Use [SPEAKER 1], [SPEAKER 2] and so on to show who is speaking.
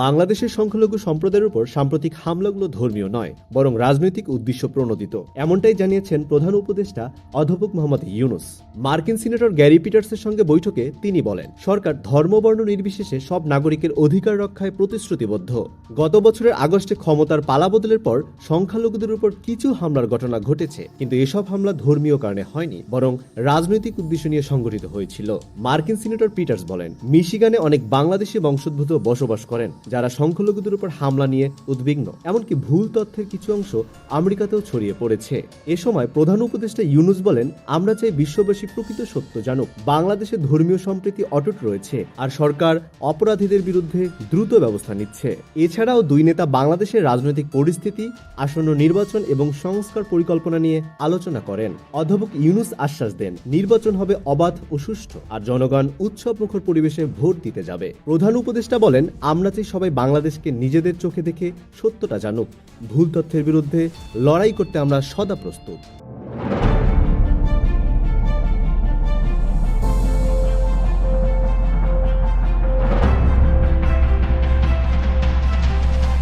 [SPEAKER 1] বাংলাদেশের সংখ্যালঘু সম্প্রদায়ের উপর সাম্প্রতিক হামলাগুলো ধর্মীয় নয়, বরং রাজনৈতিক উদ্দেশ্য প্রণোদিত। এমনটাই জানিয়েছেন প্রধান উপদেষ্টা অধ্যাপক মোহাম্মদ ইউনুস। মার্কিন সিনেটর গ্যারি পিটার্সের সঙ্গে বৈঠকে তিনি বলেন, সরকার ধর্মবর্ণ নির্বিশেষে সব নাগরিকের অধিকার রক্ষায় প্রতিশ্রুতিবদ্ধ। গত বছরের আগস্টে ক্ষমতার পালাবদলের পর সংখ্যালঘুদের উপর কিছু হামলার ঘটনা ঘটেছে, কিন্তু এসব হামলা ধর্মীয় কারণে হয়নি, বরং রাজনৈতিক উদ্দেশ্য নিয়ে সংগঠিত হয়েছিল। মার্কিন সিনেটর পিটার্স বলেন, মিশিগানে অনেক বাংলাদেশি বংশোদ্ভূত বসবাস করেন। যারা সংখ্যালঘুদের উপর হামলা নিয়ে উদ্বিগ্ন। এমনকি ভুল তথ্যের কিছু অংশ আমেরিকাতেও ছড়িয়ে পড়েছে। এ সময় প্রধান উপদেষ্টা ইউনুস বলেন, আমরা চাই বিশ্ববাসী প্রকৃত সত্য জানুক। বাংলাদেশে ধর্মীয় সম্প্রীতি অটুট রয়েছে আর সরকার অপরাধীদের বিরুদ্ধে দ্রুত ব্যবস্থা নিচ্ছে। এছাড়াও দুই নেতা বাংলাদেশের রাজনৈতিক পরিস্থিতি, আসন্ন নির্বাচন এবং সংস্কার পরিকল্পনা নিয়ে আলোচনা করেন। অধ্যাপক ইউনুস আশ্বাস দেন, নির্বাচন হবে অবাধ ও সুষ্ঠু, আর জনগণ উৎসব মুখর পরিবেশে ভোট দিতে যাবে। প্রধান উপদেষ্টা বলেন, আমরা চাই সবাই বাংলাদেশকে নিজেদের চোখে দেখে সত্যটা জানুক। ভুল তথ্যের বিরুদ্ধে লড়াই করতে আমরা সদা প্রস্তুত।